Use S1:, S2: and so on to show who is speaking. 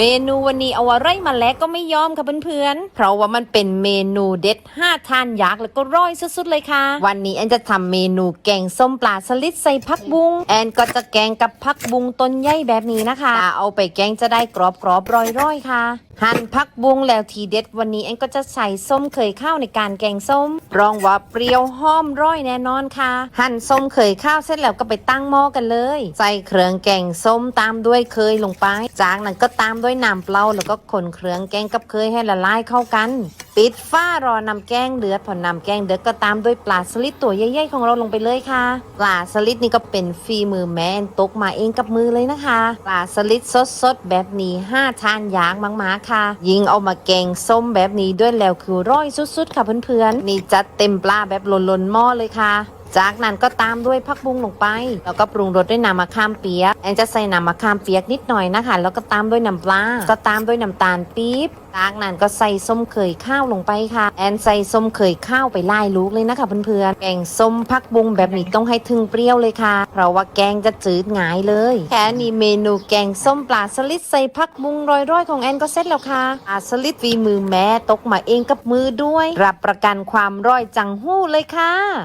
S1: เมนูวันนี้เอาอะไรมาแล้วก็ไม่ยอมค่ะเพื่อนๆ เพราะว่ามันเป็นเมนูเด็ดห้าทานยักษ์แล้วก็ร่อยสุดๆเลยค่ะ วันนี้แอนจะทำเมนูแกงส้มปลาสลิดใส่ผักบุ้งแอนก็จะแกงกับผักบุ้งต้นใหญ่แบบนี้นะคะ เอาไปแกงจะได้กรอบๆร่อยๆค่ะ หั่นผักบุ้งแล้วทีเด็ดวันนี้แอนก็จะใส่ส้มเคยข้าวในการแกงส้ม รองว่าเปรี้ยวหอมร่อยแน่นอนค่ะ หั่นส้มเคยข้าวเสร็จแล้วก็ไปตั้งหม้อกันเลย ใส่เครื่องแกงส้มตามด้วยเคยลงไป จากนั้นก็ตามด้วยน้ำเปล่าแล้วก็คนเครื่องแกงกับเคยให้ละลายเข้ากัน ปิดฝ้ารอนำแกงเดือดพอนำแกงเดือดก็ตามด้วยปลาสลิดตัวใหญ่ๆของเราลงไปเลยค่ะ ปลาสลิดนี่ก็เป็นฝีมือแม่แอนตกมาเองกับมือเลยนะคะ ปลาสลิดสดๆแบบนี้ห้าทานยางมากๆค่ะ ยิงเอามาแกงส้มแบบนี้ด้วยแล้วคือร่อยสุดๆค่ะเพื่อนๆนี่จัดเต็มปลาแบบล้นๆหม้อเลยค่ะ จากนั้นก็ตามด้วยผักบุ้งลงไป แล้วก็ปรุงรสด้วยน้ำมะขามเปียกแอนจะใส่น้ำมะขามเปียกนิดหน่อยนะคะ แล้วก็ตามด้วยน้ำปลา ก็ตามด้วยน้ำตาลปี๊บจากนั้นก็ใส่ส้มเขยข้าวลงไปค่ะ แอนใส่ส้มเขยข้าวไปไล่ลูกเลยนะคะเพื่อนๆแกงส้มผักบุ้งแบบนี้ต้องให้ถึงเปรี้ยวเลยค่ะ เพราะว่าแกงจะจืดหงายเลย แค่นี้เมนูแกงส้มปลาสลิดใส่ผักบุ้งร้อยๆของแอนก็เสร็จแล้วค่ะปลาสลิดฝีมือแม่ตกมาเองกับมือด้วย รับประกันความร่อยจังหู้เลยค่ะ